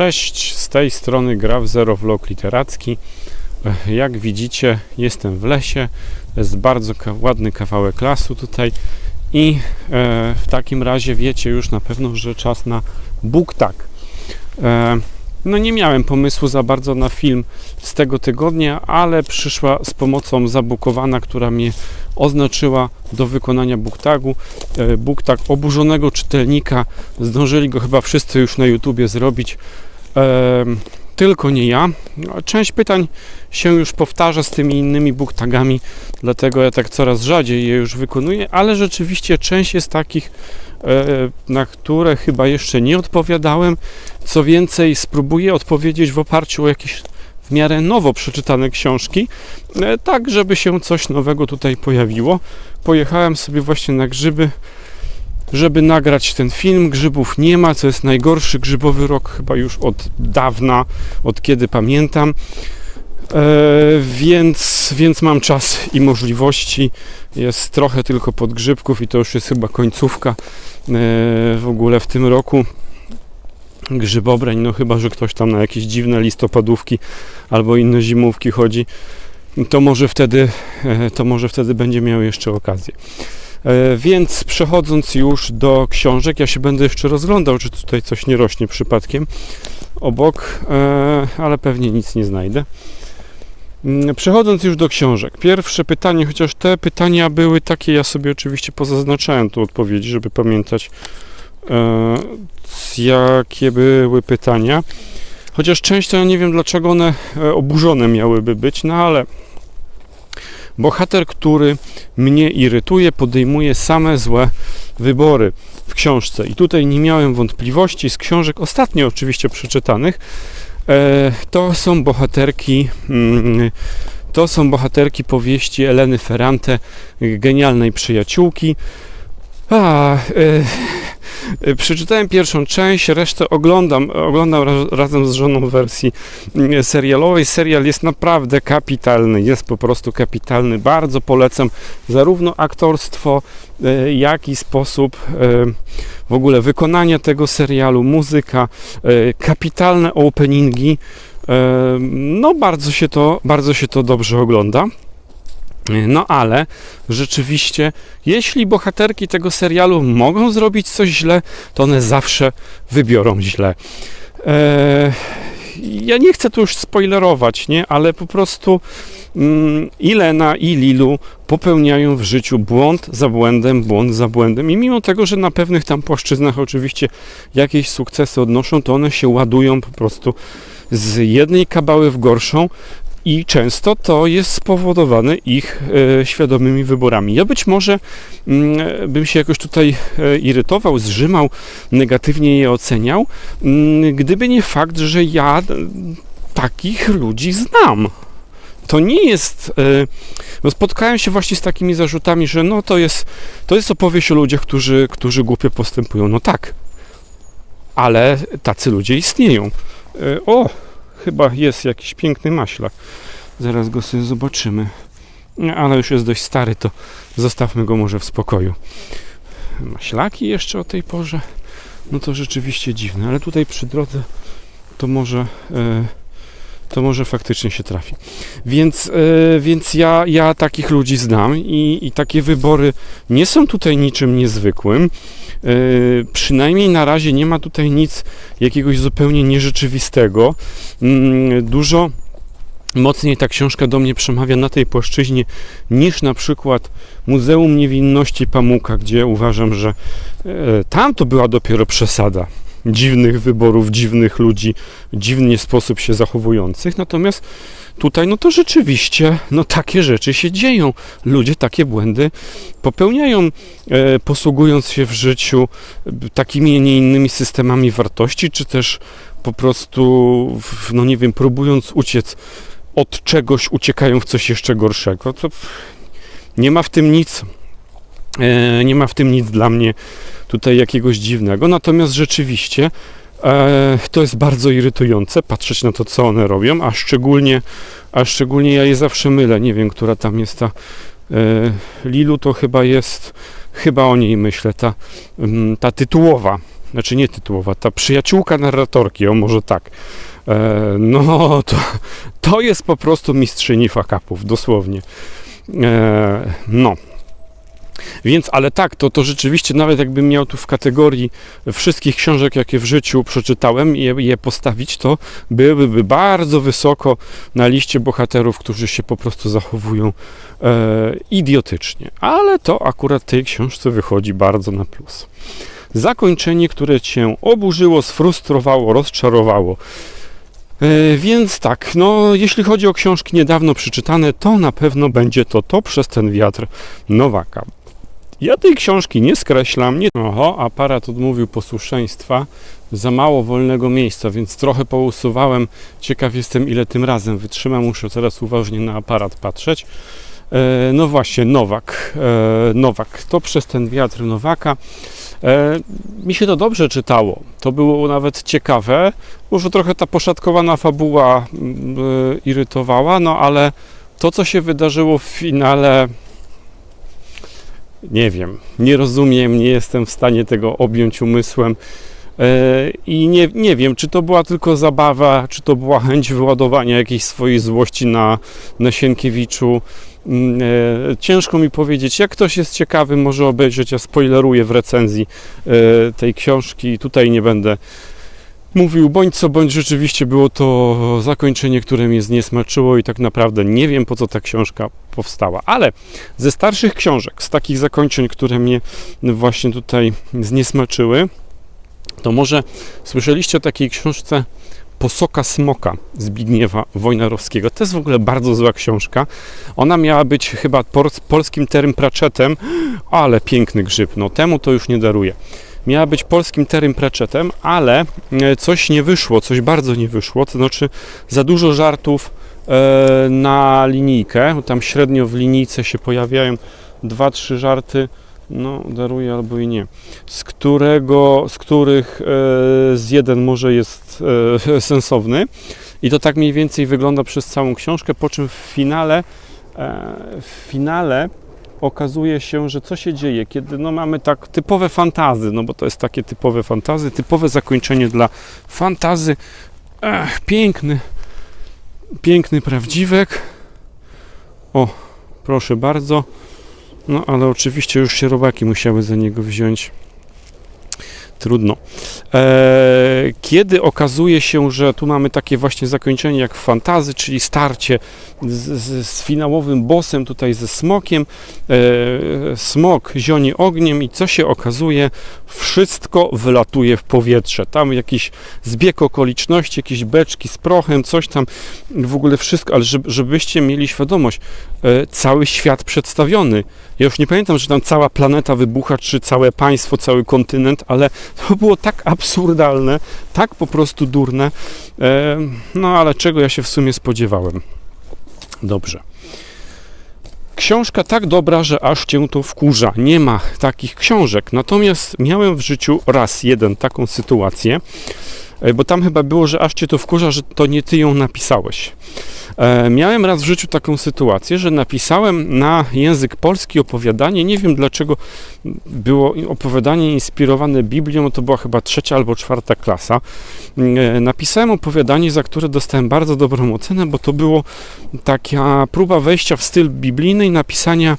Cześć, z tej strony gra w Zero Vlog Literacki. E, Jak widzicie, jestem w lesie. Jest bardzo ładny kawałek lasu tutaj. I e, w takim razie wiecie już na pewno, że czas na buktak. E, no nie miałem pomysłu za bardzo na film z tego tygodnia, ale przyszła z pomocą zabukowana, która mnie oznaczyła do wykonania buktagu. E, Buktak oburzonego czytelnika. Zdążyli go chyba wszyscy już na YouTubie zrobić. Tylko nie ja. No, Część pytań się już powtarza z tymi innymi booktagami, dlatego ja tak coraz rzadziej je już wykonuję, ale rzeczywiście część jest takich, e, na które chyba jeszcze nie odpowiadałem. Co więcej, spróbuję odpowiedzieć w oparciu o jakieś w miarę nowo przeczytane książki, e, tak żeby się coś nowego tutaj pojawiło. Pojechałem sobie właśnie na grzyby żeby nagrać ten film. Grzybów nie ma, co jest najgorszy grzybowy rok chyba już od dawna, od kiedy pamiętam. E, więc, więc mam czas i możliwości. Jest trochę tylko podgrzybków i to już jest chyba końcówka e, w ogóle w tym roku. Grzybobrań, no chyba, że ktoś tam na jakieś dziwne listopadówki albo inne zimówki chodzi, to może wtedy, e, to może wtedy będzie miał jeszcze okazję. E, Więc przechodząc już do książek, ja się będę jeszcze rozglądał, czy tutaj coś nie rośnie przypadkiem obok, e, ale pewnie nic nie znajdę. Mm, Przechodząc już do książek. Pierwsze pytanie, chociaż te pytania były takie, ja sobie oczywiście pozaznaczałem tu odpowiedzi, żeby pamiętać, e, jakie były pytania. Chociaż część to ja nie wiem, dlaczego one oburzone miałyby być, no ale bohater, który mnie irytuje, podejmuje same złe wybory w książce. I tutaj nie miałem wątpliwości z książek, ostatnio oczywiście przeczytanych. E, to są bohaterki. Mm, to są bohaterki powieści Eleny Ferrante, genialnej przyjaciółki. A, e, e, przeczytałem pierwszą część, resztę oglądam, oglądam ra, razem z żoną w wersji mm, serialowej. Serial jest naprawdę kapitalny, jest po prostu kapitalny. Bardzo polecam zarówno aktorstwo, e, jak i sposób w ogóle wykonania tego serialu, muzyka, kapitalne openingi. No bardzo się to, bardzo się to dobrze ogląda. No ale rzeczywiście, jeśli bohaterki tego serialu mogą zrobić coś źle, to one zawsze wybiorą źle. Eee, ja nie chcę tu już spoilerować, nie? ale po prostu mm, i Lena, i Lilu popełniają w życiu błąd za błędem, błąd za błędem. I mimo tego, że na pewnych tam płaszczyznach oczywiście jakieś sukcesy odnoszą, to one się ładują po prostu z jednej kabały w gorszą, i często to jest spowodowane ich e, świadomymi wyborami. Ja być może mm, bym się jakoś tutaj e, irytował, zrzymał, negatywnie je oceniał, mm, gdyby nie fakt, że ja takich ludzi znam. To nie jest. No spotkałem się właśnie z takimi zarzutami, że no to jest, to jest opowieść o ludziach, którzy, którzy głupio postępują. No tak, ale tacy ludzie istnieją. O, chyba jest jakiś piękny maślak. Zaraz go sobie zobaczymy. Ale już jest dość stary, to zostawmy go może w spokoju. Maślaki jeszcze o tej porze? No to rzeczywiście dziwne, ale tutaj przy drodze to może, e, to może faktycznie się trafi. Więc, e, więc ja, ja takich ludzi znam i, i takie wybory nie są tutaj niczym niezwykłym. E, przynajmniej na razie nie ma tutaj nic jakiegoś zupełnie nierzeczywistego. Mm, Dużo mocniej ta książka do mnie przemawia na tej płaszczyźnie niż na przykład Muzeum Niewinności Pamuka, gdzie uważam, że e, tam to była dopiero przesada dziwnych wyborów, dziwnych ludzi, dziwnie sposób się zachowujących. Natomiast tutaj, no to rzeczywiście, no takie rzeczy się dzieją. Ludzie takie błędy popełniają, e, posługując się w życiu e, takimi, a nie innymi systemami wartości, czy też po prostu, w- no nie wiem, próbując uciec od czegoś, uciekają w coś jeszcze gorszego. To nie ma w tym nic, nie ma w tym nic dla mnie tutaj jakiegoś dziwnego. Natomiast rzeczywiście e, to jest bardzo irytujące patrzeć na to, co one robią, a szczególnie, a szczególnie ja je zawsze mylę. Nie wiem, która tam jest ta e, Lilu, to chyba jest, chyba o niej myślę, ta, mm, ta tytułowa. znaczy nie tytułowa, ta przyjaciółka narratorki, o może tak, e, no to, to jest po prostu mistrzyni fakapów, dosłownie. E, no. Więc, ale tak, to, to rzeczywiście, nawet jakbym miał tu w kategorii wszystkich książek, jakie w życiu przeczytałem, je, je postawić, to byłyby bardzo wysoko na liście bohaterów, którzy się po prostu zachowują e, idiotycznie. Ale to akurat tej książce wychodzi bardzo na plus. Zakończenie, które cię oburzyło, sfrustrowało, rozczarowało. E, Więc tak, no jeśli chodzi o książki niedawno przeczytane, to na pewno będzie to To przez ten wiatr Nowaka. Ja tej książki nie skreślam. Nie... Oho, aparat odmówił posłuszeństwa. Za mało wolnego miejsca, więc trochę pousuwałem. Ciekaw jestem, ile tym razem wytrzymam. Muszę teraz uważnie na aparat patrzeć. E, no właśnie, Nowak. E, Nowak. To przez ten wiatr Nowaka. E, mi się to dobrze czytało. To było nawet ciekawe. Może trochę ta poszatkowana fabuła mm, e, irytowała, no ale to, co się wydarzyło w finale, nie wiem, nie rozumiem, nie jestem w stanie tego objąć umysłem. E, I nie, nie wiem, czy to była tylko zabawa, czy to była chęć wyładowania jakiejś swojej złości na, na Sienkiewiczu. Mm, e, Ciężko mi powiedzieć, jak ktoś jest ciekawy, może obejrzeć. Ja spoileruję w recenzji e, tej książki. Tutaj nie będę mówił, bądź co bądź rzeczywiście było to zakończenie, które mnie zniesmaczyło i tak naprawdę nie wiem, po co ta książka powstała. Ale ze starszych książek, z takich zakończeń, które mnie właśnie tutaj zniesmaczyły, to może słyszeliście o takiej książce Posoka Smoka Zbigniewa Wojnarowskiego. To jest w ogóle bardzo zła książka. Ona miała być chyba polskim Terym Pratchettem, ale piękny grzyb. No temu to już nie daruję. Miała być polskim Terym Pratchettem, ale e, coś nie wyszło, coś bardzo nie wyszło. To znaczy za dużo żartów e, na linijkę. Tam średnio w linijce się pojawiają dwa, trzy żarty. No, daruję albo i nie. Z którego, z których e, z jeden może jest sensowny. I to tak mniej więcej wygląda przez całą książkę, po czym w finale, w finale okazuje się, że co się dzieje, kiedy no, mamy tak typowe fantazy, no bo to jest takie typowe fantazy, typowe zakończenie dla fantazy. Ech, piękny, piękny prawdziwek. O, proszę bardzo. No ale oczywiście już się robaki musiały za niego wziąć. Trudno. Eee, kiedy okazuje się, że tu mamy takie właśnie zakończenie jak w fantazy, czyli starcie z, z, z finałowym bossem tutaj ze smokiem. Eee, smok zionie ogniem i co się okazuje? Wszystko wylatuje w powietrze. Tam jakiś zbieg okoliczności, jakieś beczki z prochem, coś tam, w ogóle wszystko, ale żeby, żebyście mieli świadomość, e, cały świat przedstawiony. Ja już nie pamiętam, że tam cała planeta wybucha, czy całe państwo, cały kontynent, ale to było tak absurdalne, tak po prostu durne. No ale czego ja się w sumie spodziewałem? Dobrze. Książka tak dobra, że aż cię to wkurza. Nie ma takich książek. Natomiast miałem w życiu raz jeden taką sytuację, bo tam chyba było, że aż cię to wkurza, że to nie ty ją napisałeś. E, Miałem raz w życiu taką sytuację, że napisałem na język polski opowiadanie. Nie wiem dlaczego było opowiadanie inspirowane Biblią, to była chyba trzecia albo czwarta klasa. E, Napisałem opowiadanie, za które dostałem bardzo dobrą ocenę, bo to było taka próba wejścia w styl biblijny i napisania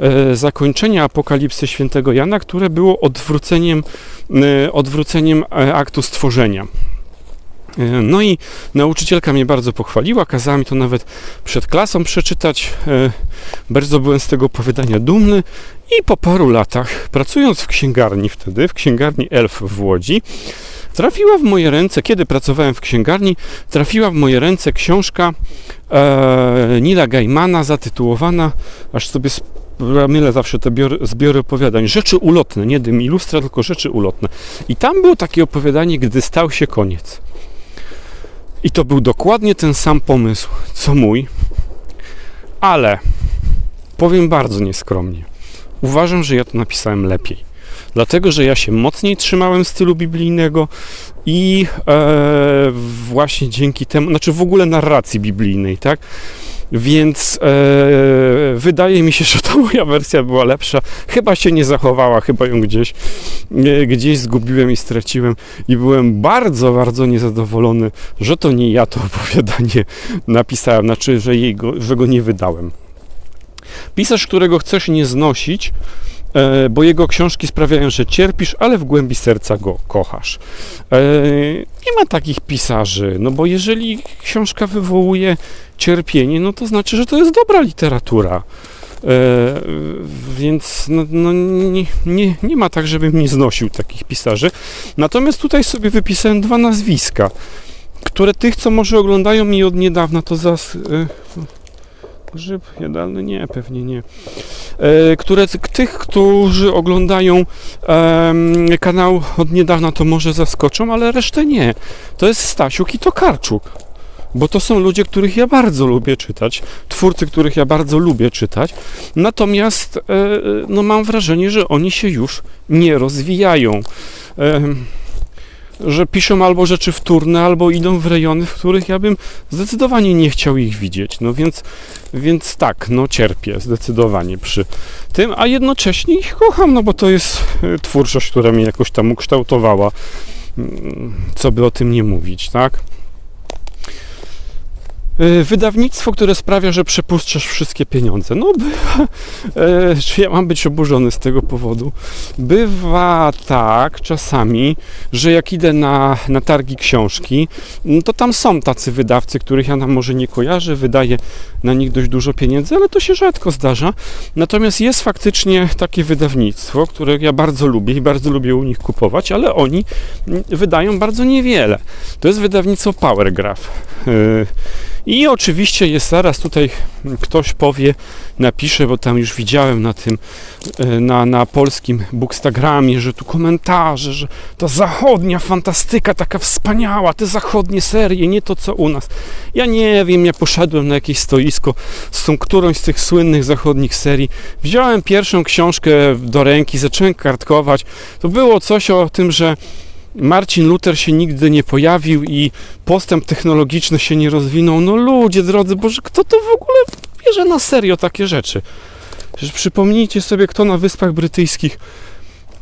e, zakończenia Apokalipsy Świętego Jana, które było odwróceniem, e, odwróceniem e, aktu stworzenia. E, No i nauczycielka mnie bardzo pochwaliła, kazała mi to nawet przed klasą przeczytać. E, Bardzo byłem z tego opowiadania dumny i po paru latach, pracując w księgarni wtedy, w księgarni Elf w Łodzi, trafiła w moje ręce, kiedy pracowałem w księgarni, trafiła w moje ręce książka e, Nila Gaimana zatytułowana, aż sobie mylę zawsze te biory, zbiory opowiadań, rzeczy ulotne, nie dym ilustra, tylko rzeczy ulotne. I tam było takie opowiadanie, gdy stał się koniec. I to był dokładnie ten sam pomysł, co mój, ale powiem bardzo nieskromnie. Uważam, że ja to napisałem lepiej. Dlatego, że ja się mocniej trzymałem stylu biblijnego i e, właśnie dzięki temu, znaczy w ogóle narracji biblijnej, tak? Więc e, wydaje mi się, że ta moja wersja była lepsza. Chyba się nie zachowała, chyba ją gdzieś, e, gdzieś zgubiłem i straciłem. I byłem bardzo, bardzo niezadowolony, że to nie ja to opowiadanie napisałem, znaczy, że, jego, że go nie wydałem. Pisarz, którego chcesz nie znosić, bo jego książki sprawiają, że cierpisz, ale w głębi serca go kochasz. E, nie ma takich pisarzy, no bo jeżeli książka wywołuje cierpienie, no to znaczy, że to jest dobra literatura. E, więc no, no, nie, nie, nie ma tak, żebym nie znosił takich pisarzy. Natomiast tutaj sobie wypisałem dwa nazwiska, które tych, co może oglądają mi od niedawna, to zas... E, grzyb jadalny? Nie, pewnie nie. E, które tych, którzy oglądają em, kanał od niedawna, to może zaskoczą, ale resztę nie. To jest Stasiuk i Tokarczuk. Bo to są ludzie, których ja bardzo lubię czytać, twórcy, których ja bardzo lubię czytać. Natomiast e, no mam wrażenie, że oni się już nie rozwijają. Em, że piszą albo rzeczy wtórne, albo idą w rejony, w których ja bym zdecydowanie nie chciał ich widzieć. No więc, więc tak, no cierpię zdecydowanie przy tym, a jednocześnie ich kocham, no bo to jest e, twórczość, która mnie jakoś tam ukształtowała. Mm, Co by o tym nie mówić, tak? E, Wydawnictwo, które sprawia, że przepuszczasz wszystkie pieniądze. No, bywa, e, czy ja mam być oburzony z tego powodu? Bywa tak czasami, że jak idę na, na targi książki, no to tam są tacy wydawcy, których ja nam może nie kojarzę, wydaję na nich dość dużo pieniędzy, ale to się rzadko zdarza. Natomiast jest faktycznie takie wydawnictwo, które ja bardzo lubię i bardzo lubię u nich kupować, ale oni mm, wydają bardzo niewiele. To jest wydawnictwo Powergraph. E, i oczywiście jest zaraz tutaj ktoś powie, napisze, bo tam już widziałem na tym, e, na, na polskim bookstagramie, że tu komentarze, że to zachodnia fantastyka, taka wspaniała, te zachodnie serie, nie to co u nas. Ja nie wiem, ja poszedłem na jakieś stoisko z tą którąś z tych słynnych zachodnich serii, wziąłem pierwszą książkę do ręki, zacząłem kartkować. To było coś o tym, że Marcin Luther się nigdy nie pojawił i postęp technologiczny się nie rozwinął. No ludzie drodzy, Boże, kto to w ogóle bierze na serio takie rzeczy? Przecież przypomnijcie sobie, kto na Wyspach Brytyjskich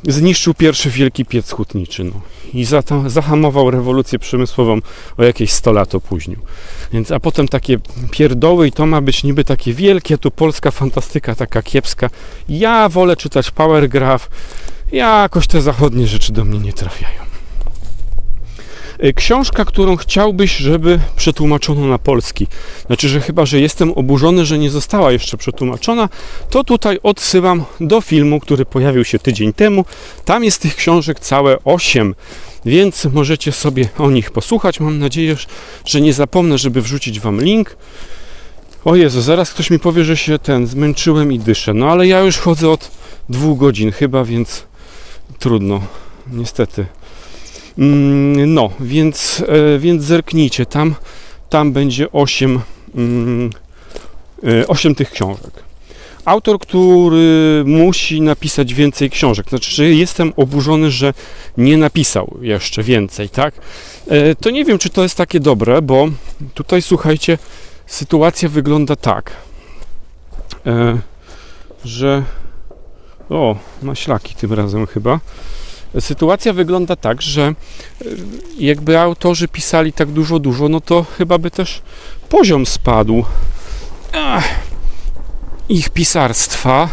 zniszczył pierwszy wielki piec hutniczy no, i zahamował rewolucję przemysłową o jakieś 100 lat opóźnił. Więc, a potem takie pierdoły i to ma być niby takie wielkie, tu polska fantastyka taka kiepska. Ja wolę czytać Powergraph, jakoś te zachodnie rzeczy do mnie nie trafiają. Y, Książka, którą chciałbyś, żeby przetłumaczono na polski. Znaczy, że chyba, że jestem oburzony, że nie została jeszcze przetłumaczona, to tutaj odsyłam do filmu, który pojawił się tydzień temu. Tam jest tych książek całe 8, więc możecie sobie o nich posłuchać. Mam nadzieję, że nie zapomnę, żeby wrzucić Wam link. O Jezu, zaraz ktoś mi powie, że się ten zmęczyłem i dyszę. No ale ja już chodzę od dwóch godzin chyba, więc trudno. Niestety. Mm, No, więc, e, więc zerknijcie, tam, tam będzie 8, mm, e, 8 tych książek. Autor, który musi napisać więcej książek, znaczy, że jestem oburzony, że nie napisał jeszcze więcej, tak? E, To nie wiem, czy to jest takie dobre, bo tutaj słuchajcie, sytuacja wygląda tak, że o, maślaki tym razem chyba. Sytuacja wygląda tak, że y, jakby autorzy pisali tak dużo, dużo, no to chyba by też poziom spadł ich pisarstwa.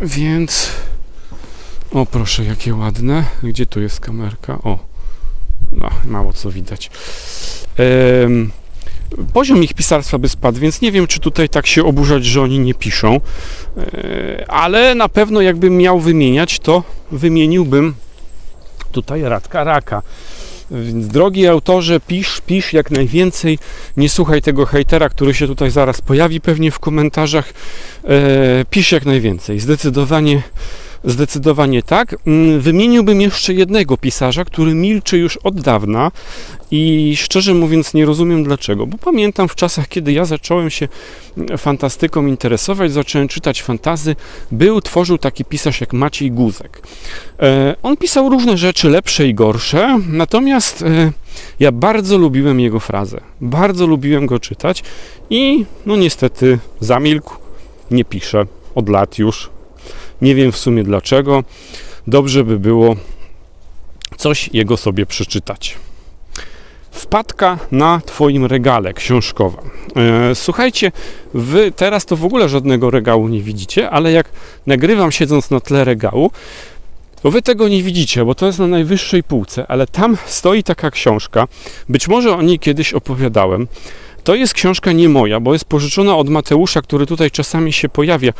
Więc. O, proszę, jakie ładne. Gdzie tu jest kamerka? O, no, mało co widać. Em, poziom ich pisarstwa by spadł, więc nie wiem, czy tutaj tak się oburzać, że oni nie piszą. E, ale na pewno jakbym miał wymieniać, to wymieniłbym tutaj Radka Raka. Więc drogi autorze, pisz, pisz jak najwięcej. Nie słuchaj tego hejtera, który się tutaj zaraz pojawi pewnie w komentarzach. E, pisz jak najwięcej. Zdecydowanie, zdecydowanie tak. Mm, Wymieniłbym jeszcze jednego pisarza, który milczy już od dawna i szczerze mówiąc nie rozumiem dlaczego, bo pamiętam w czasach, kiedy ja zacząłem się fantastyką interesować, zacząłem czytać fantazy, był, tworzył taki pisarz jak Maciej Guzek. E, on pisał różne rzeczy, lepsze i gorsze, natomiast e, Ja bardzo lubiłem jego frazę, bardzo lubiłem go czytać i no niestety zamilkł, nie pisze od lat już. Nie wiem w sumie dlaczego. Dobrze by było coś jego sobie przeczytać. Wpadka na Twoim regale książkowa. E, słuchajcie, Wy teraz to w ogóle żadnego regału nie widzicie, ale jak nagrywam siedząc na tle regału, to Wy tego nie widzicie, bo to jest na najwyższej półce, ale tam stoi taka książka. Być może o niej kiedyś opowiadałem. To jest książka nie moja, bo jest pożyczona od Mateusza, który tutaj czasami się pojawia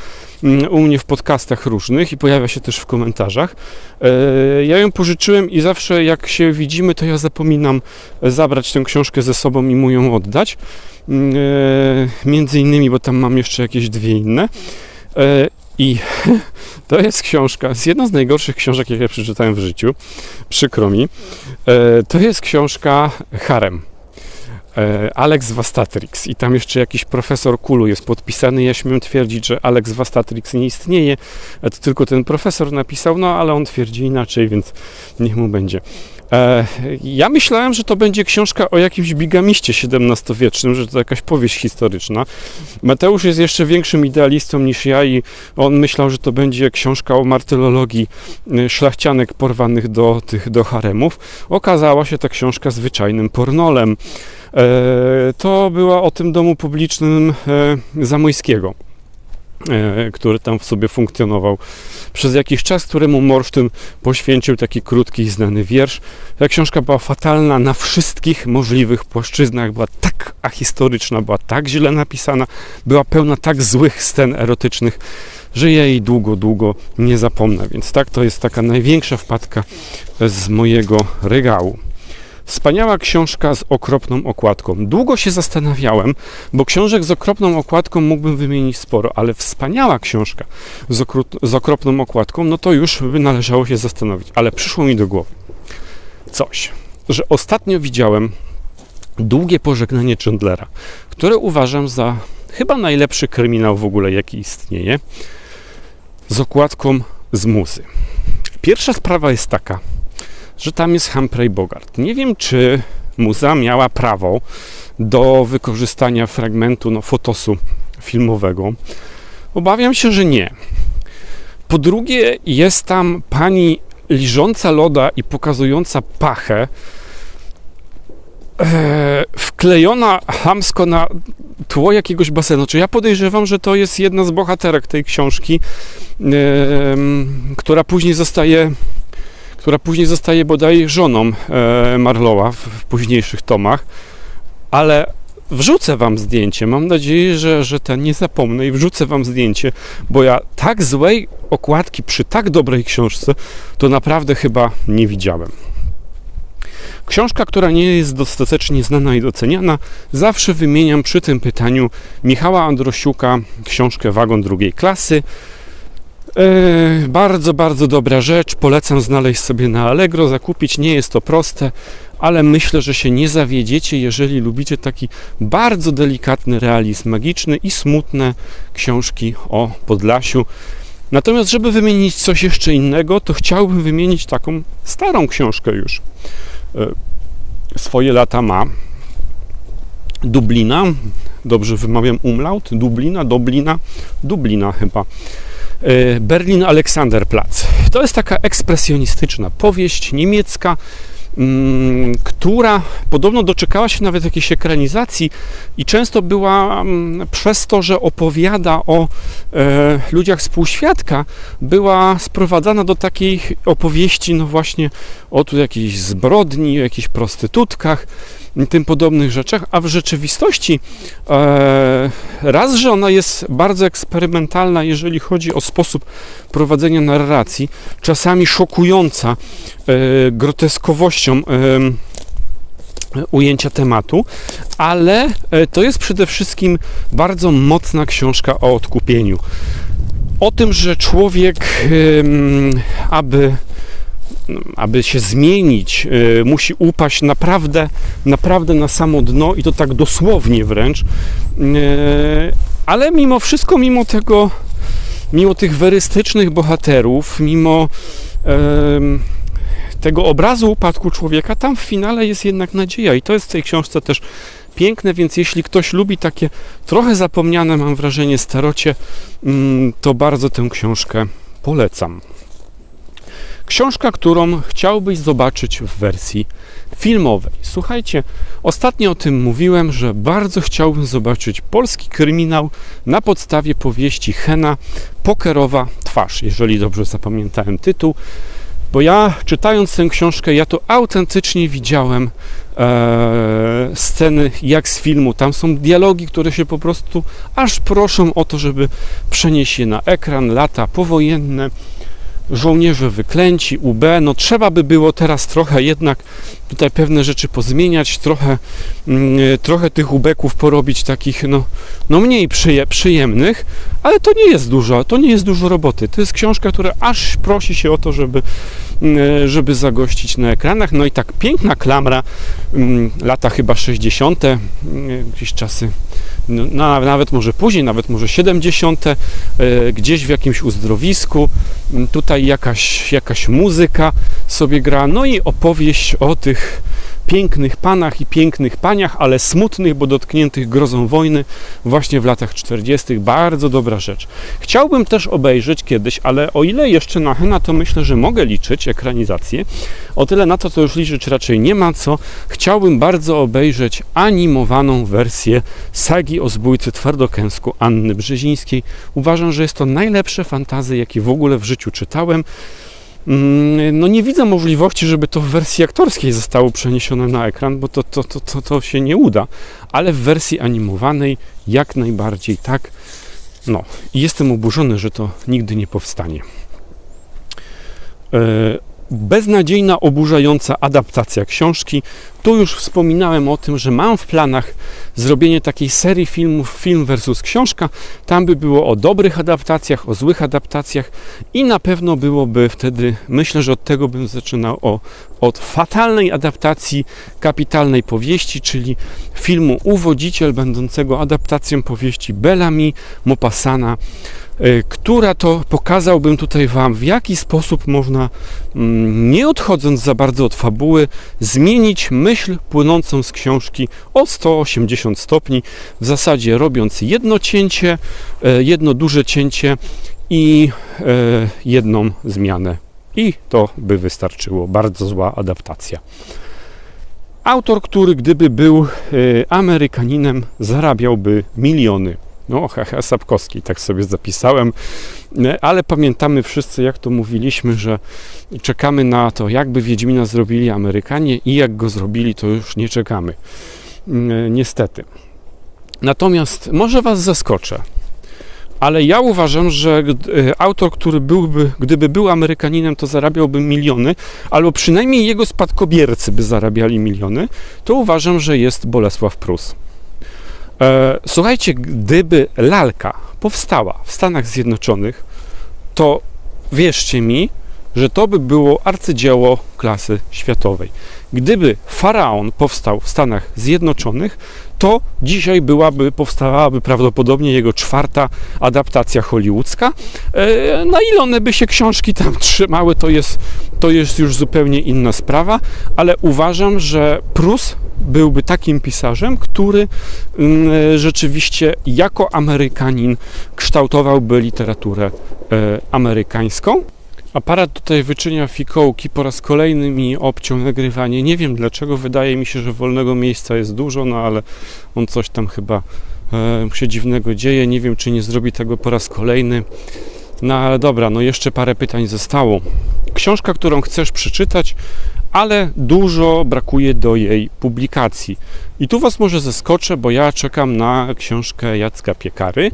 mm, u mnie w podcastach różnych i pojawia się też w komentarzach. E, ja ją pożyczyłem i zawsze jak się widzimy, to ja zapominam zabrać tę książkę ze sobą i mu ją oddać. Mm, e, między innymi, bo tam mam jeszcze jakieś dwie inne. E, I to jest książka, jest jedna z najgorszych książek, jakie przeczytałem w życiu. Przykro mi. To jest książka Harem. E, Alex Vastatrix i tam jeszcze jakiś profesor Kulu jest podpisany. Ja śmiem twierdzić, że Alex Vastatrix nie istnieje, to tylko ten profesor napisał, no ale on twierdzi inaczej, więc niech mu będzie. E, ja myślałem, że to będzie książka o jakimś bigamiście XVII-wiecznym, że to jakaś powieść historyczna. Mateusz jest jeszcze większym idealistą niż ja i on myślał, że to będzie książka o martyrologii e, szlachcianek porwanych do tych do haremów. Okazała się ta książka zwyczajnym pornolem. E, to była o tym domu publicznym Zamojskiego który tam w sobie funkcjonował przez jakiś czas, któremu Morsztyn poświęcił taki krótki i znany wiersz. Ta książka była fatalna na wszystkich możliwych płaszczyznach, była tak ahistoryczna, była tak źle napisana, była pełna tak złych scen erotycznych, że ja jej długo, długo nie zapomnę. Więc tak, to jest taka największa wpadka z mojego regału. Wspaniała książka z okropną okładką. Długo się zastanawiałem, bo książek z okropną okładką mógłbym wymienić sporo, ale wspaniała książka z, z okropną okładką, no to już by należało się zastanowić. Ale przyszło mi do głowy coś, że ostatnio widziałem długie pożegnanie Chandlera, które uważam za chyba najlepszy kryminał w ogóle, jaki istnieje, z okładką z muzy. Pierwsza sprawa jest taka, że tam jest Humphrey Bogart. Nie wiem, czy muza miała prawo do wykorzystania fragmentu no, fotosu filmowego. Obawiam się, że nie. Po drugie, jest tam pani liżąca loda i pokazująca pachę, e, wklejona hamsko na tło jakiegoś basenu. Czy ja podejrzewam, że to jest jedna z bohaterek tej książki, e, która później zostaje która później zostaje bodaj żoną e, Marlowa w, późniejszych tomach, ale wrzucę wam zdjęcie. Mam nadzieję, że, że ten nie zapomnę i wrzucę wam zdjęcie, bo ja tak złej okładki przy tak dobrej książce to naprawdę chyba nie widziałem. Książka, która nie jest dostatecznie znana i doceniana, zawsze wymieniam przy tym pytaniu Michała Androsiuka, książkę Wagon drugiej klasy. Yy, bardzo, bardzo dobra rzecz. Polecam znaleźć sobie na Allegro, zakupić. Nie jest to proste, ale myślę, że się nie zawiedziecie, jeżeli lubicie taki bardzo delikatny realizm magiczny i smutne książki o Podlasiu. Natomiast, żeby wymienić coś jeszcze innego, to chciałbym wymienić taką starą książkę już. Yy, swoje lata ma. Dublina, dobrze wymawiam umlaut, Dublina, Dublina, Dublina chyba. E, Berlin Alexanderplatz. To jest taka ekspresjonistyczna powieść niemiecka, która podobno doczekała się nawet jakiejś ekranizacji i często była mm, przez to, że opowiada o e, ludziach współświadka, była sprowadzana do takiej opowieści, no właśnie o tu jakiejś zbrodni, o jakichś prostytutkach tym podobnych rzeczach, a w rzeczywistości e, raz, że ona jest bardzo eksperymentalna, jeżeli chodzi o sposób prowadzenia narracji, czasami szokująca e, groteskowością e, ujęcia tematu, ale e, to jest przede wszystkim bardzo mocna książka o odkupieniu. O tym, że człowiek, aby aby się zmienić, y, musi upaść naprawdę, naprawdę na samo dno i to tak dosłownie wręcz. Y, ale mimo wszystko, mimo tego, mimo tych werystycznych bohaterów, mimo tego obrazu upadku człowieka, tam w finale jest jednak nadzieja i to jest w tej książce też piękne, więc jeśli ktoś lubi takie trochę zapomniane, mam wrażenie, starocie, mm, to bardzo tę książkę polecam. Książka, którą chciałbyś zobaczyć w wersji filmowej. Słuchajcie, ostatnio o tym mówiłem, że bardzo chciałbym zobaczyć polski kryminał na podstawie powieści Hena Pokerowa Twarz, jeżeli dobrze zapamiętałem tytuł. Bo ja czytając tę książkę, ja to autentycznie widziałem e, sceny jak z filmu. Tam są dialogi, które się po prostu aż proszą o to, żeby przenieść je na ekran, lata powojenne żołnierze wyklęci, UB, no trzeba by było teraz trochę jednak tutaj pewne rzeczy pozmieniać, trochę, mm, trochę tych ubeków porobić takich no, no mniej przyje, przyjemnych, ale to nie jest dużo, to nie jest dużo roboty. To jest książka, która aż prosi się o to, żeby, mm, żeby zagościć na ekranach. No i tak piękna klamra, mm, lata chyba 60., gdzieś czasy no, nawet może później, nawet może 70., e, gdzieś w jakimś uzdrowisku. Tutaj jakaś, jakaś muzyka sobie gra, no i opowieść o tych pięknych panach i pięknych paniach, ale smutnych, bo dotkniętych grozą wojny właśnie w latach 40. Bardzo dobra rzecz. Chciałbym też obejrzeć kiedyś, ale o ile jeszcze na Hena, to myślę, że mogę liczyć ekranizację. O tyle na to, to już liczyć raczej nie ma co. Chciałbym bardzo obejrzeć animowaną wersję sagi o zbójcy Twardokęsku Anny Brzezińskiej. Uważam, że jest to najlepsze fantazy, jakie w ogóle w życiu czytałem. Mm, no nie widzę możliwości, żeby to w wersji aktorskiej zostało przeniesione na ekran, bo to, to, to, to, to się nie uda, ale w wersji animowanej jak najbardziej tak. No jestem oburzony, że to nigdy nie powstanie. E, beznadziejna, oburzająca adaptacja książki. Tu już wspominałem o tym, że mam w planach zrobienie takiej serii filmów, film versus książka. Tam by było o dobrych adaptacjach, o złych adaptacjach i na pewno byłoby wtedy, myślę, że od tego bym zaczynał o, od fatalnej adaptacji kapitalnej powieści, czyli filmu Uwodziciel, będącego adaptacją powieści Bellamy Maupassana Y, która to pokazałbym tutaj Wam, w jaki sposób można, mm, nie odchodząc za bardzo od fabuły, zmienić myśl płynącą z książki o 180 stopni, w zasadzie robiąc jedno cięcie, y, jedno duże cięcie i y, jedną zmianę. I to by wystarczyło. Bardzo zła adaptacja. Autor, który gdyby był Amerykaninem, zarabiałby miliony no, hehe, Sapkowski, tak sobie zapisałem, e, ale pamiętamy wszyscy, jak to mówiliśmy, że czekamy na to, jakby Wiedźmina zrobili Amerykanie i jak go zrobili, to już nie czekamy. Mm, e, niestety. Natomiast może Was zaskoczę, ale ja uważam, że e, autor, który byłby, gdyby był Amerykaninem, to zarabiałby miliony, albo przynajmniej jego spadkobiercy by zarabiali miliony, to uważam, że jest Bolesław Prus. E, słuchajcie, gdyby lalka powstała w Stanach Zjednoczonych, to wierzcie mi, że to by było arcydzieło klasy światowej. Gdyby faraon powstał w Stanach Zjednoczonych, to dzisiaj byłaby, powstawałaby prawdopodobnie jego czwarta adaptacja hollywoodzka. E, na ile one by się książki tam trzymały, to jest, to jest już zupełnie inna sprawa, ale uważam, że Prus byłby takim pisarzem, który mm, e, rzeczywiście jako Amerykanin kształtowałby literaturę e, amerykańską. Aparat tutaj wyczynia fikołki, po raz kolejny mi obciął nagrywanie. Nie wiem dlaczego, wydaje mi się, że wolnego miejsca jest dużo, no ale on coś tam chyba e, się dziwnego dzieje. Nie wiem, czy nie zrobi tego po raz kolejny. No ale dobra, no jeszcze parę pytań zostało. Książka, którą chcesz przeczytać, ale dużo brakuje do jej publikacji. I tu Was może zaskoczę, bo ja czekam na książkę Jacka Piekary.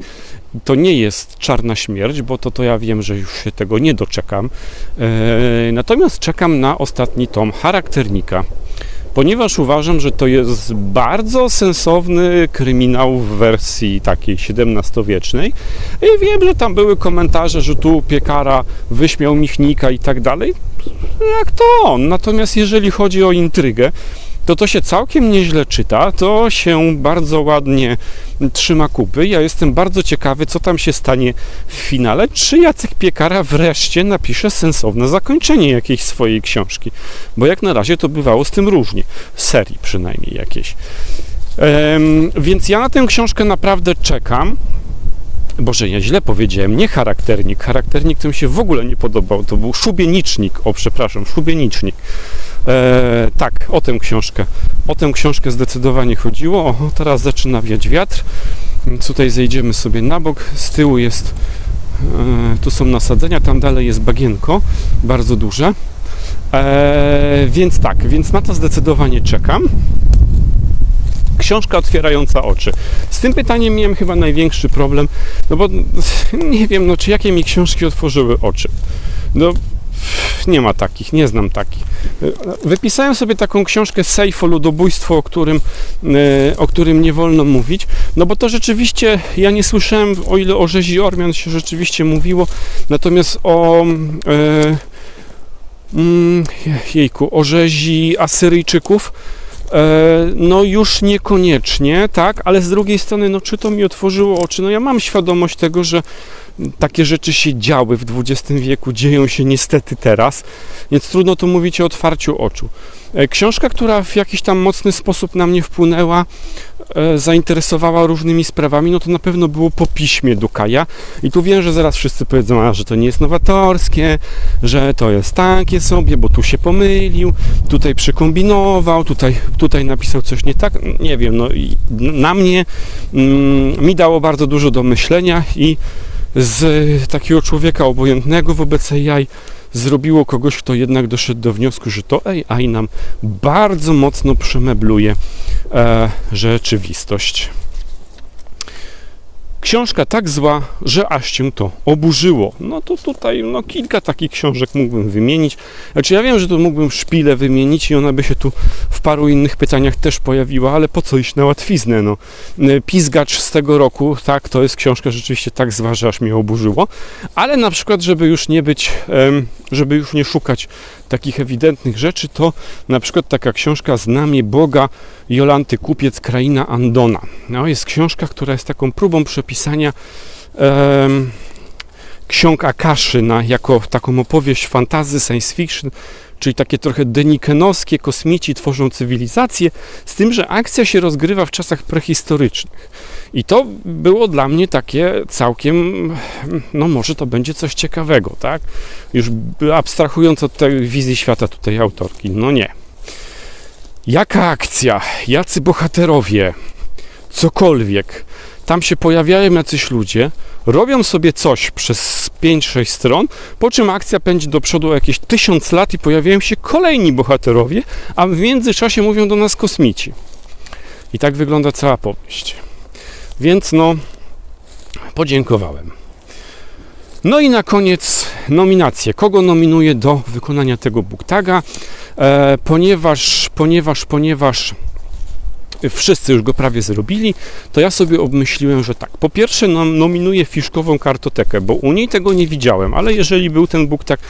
To nie jest Czarna Śmierć, bo to, to ja wiem, że już się tego nie doczekam. E, natomiast czekam na ostatni tom Charakternika ponieważ uważam, że to jest bardzo sensowny kryminał w wersji takiej XVII-wiecznej. I wiem, że tam były komentarze, że tu piekara wyśmiał Michnika i tak dalej. Jak to on? Natomiast jeżeli chodzi o intrygę, to to się całkiem nieźle czyta, to się bardzo ładnie trzyma kupy. Ja jestem bardzo ciekawy, co tam się stanie w finale. Czy Jacek Piekara wreszcie napisze sensowne zakończenie jakiejś swojej książki? Bo jak na razie to bywało z tym różnie. Serii przynajmniej jakiejś. Więc ja na tę książkę naprawdę czekam. Boże, ja źle powiedziałem, nie charakternik. Charakternik to mi się w ogóle nie podobał. To był szubienicznik. O, przepraszam, szubienicznik. E, tak, o tę książkę. O tę książkę zdecydowanie chodziło. O, teraz zaczyna wiać wiatr. Tutaj zejdziemy sobie na bok. Z tyłu jest, e, tu są nasadzenia, tam dalej jest bagienko, bardzo duże. E, więc tak, więc na to zdecydowanie czekam. Książka otwierająca oczy. Z tym pytaniem miałem chyba największy problem, no bo nie wiem, no czy jakie mi książki otworzyły oczy. No nie ma takich, nie znam takich. Wypisałem sobie taką książkę Sejfo, ludobójstwo, o którym, e, o którym nie wolno mówić, no bo to rzeczywiście, ja nie słyszałem, o ile o rzezi Ormian się rzeczywiście mówiło, natomiast o e, mm, jejku, o rzezi Asyryjczyków, e, no już niekoniecznie, tak, ale z drugiej strony, no czy to mi otworzyło oczy? No ja mam świadomość tego, że takie rzeczy się działy w XX wieku, dzieją się niestety teraz, więc trudno tu mówić o otwarciu oczu. E, Książka, która w jakiś tam mocny sposób na mnie wpłynęła, e, zainteresowała różnymi sprawami, no to na pewno było po piśmie Dukaja. I tu wiem, że zaraz wszyscy powiedzą, a, że to nie jest nowatorskie, że to jest takie sobie, bo tu się pomylił, tutaj przekombinował, tutaj, tutaj napisał coś nie tak. Nie wiem, no na mnie mm, mi dało bardzo dużo do myślenia i z takiego człowieka obojętnego wobec AI zrobiło kogoś, kto jednak doszedł do wniosku, że to AI nam bardzo mocno przemebluje e, rzeczywistość. Książka tak zła, że aż cię to oburzyło. No to tutaj no, kilka takich książek mógłbym wymienić. Znaczy ja wiem, że tu mógłbym szpilę wymienić i ona by się tu w paru innych pytaniach też pojawiła, ale po co iść na łatwiznę? No. Pizgacz z tego roku, tak, to jest książka rzeczywiście tak zła, że aż mnie oburzyło. Ale na przykład, żeby już nie być, em, żeby już nie szukać takich ewidentnych rzeczy, to na przykład taka książka Znamie Boga Jolanty Kupiec, Kraina Andona. No, jest książka, która jest taką próbą przepisania em, ksiąg Akaszy na, jako taką opowieść fantazy, science fiction, czyli takie trochę denikenowskie, kosmici tworzą cywilizację, z tym, że akcja się rozgrywa w czasach prehistorycznych. I to było dla mnie takie całkiem, no może to będzie coś ciekawego, tak? Już abstrahując od tej wizji świata tutaj autorki, no nie. Jaka akcja? Jacy bohaterowie? Cokolwiek. Tam się pojawiają jacyś ludzie, robią sobie coś przez 5-6 stron, po czym akcja pędzi do przodu o jakieś tysiąc lat i pojawiają się kolejni bohaterowie, a w międzyczasie mówią do nas kosmici. I tak wygląda cała powieść. Więc no, podziękowałem. No i na koniec nominacje. Kogo nominuję do wykonania tego booktaga? E, ponieważ, ponieważ, ponieważ wszyscy już go prawie zrobili, to ja sobie obmyśliłem, że tak. Po pierwsze nom- nominuję fiszkową kartotekę, bo u niej tego nie widziałem, ale jeżeli był ten booktag,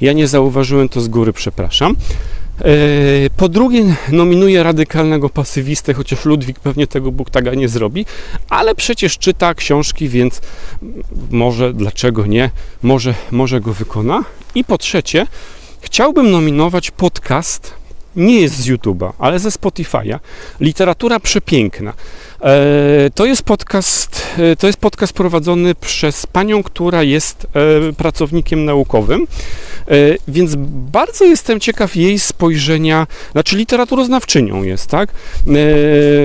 ja nie zauważyłem, to z góry przepraszam. E, Po drugie, nominuję radykalnego pasywistę, chociaż Ludwik pewnie tego booktaga nie zrobi, ale przecież czyta książki, więc może, dlaczego nie, może, może go wykona. I po trzecie, chciałbym nominować podcast, nie jest z YouTube'a, ale ze Spotify'a, Literatura Przepiękna. E, To jest podcast, e, to jest podcast prowadzony przez panią, która jest e, pracownikiem naukowym, więc bardzo jestem ciekaw jej spojrzenia, znaczy literaturoznawczynią jest, tak?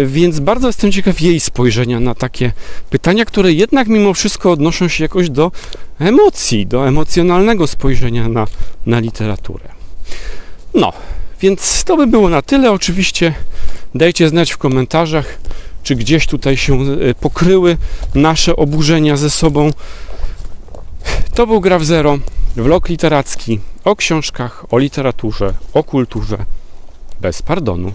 Więc bardzo jestem ciekaw jej spojrzenia na takie pytania, które jednak mimo wszystko odnoszą się jakoś do emocji, do emocjonalnego spojrzenia na, na literaturę. No, więc to by było na tyle. Oczywiście dajcie znać w komentarzach, czy gdzieś tutaj się e, pokryły nasze oburzenia ze sobą. To był Graf Zero, vlog literacki o książkach, o literaturze, o kulturze, bez pardonu.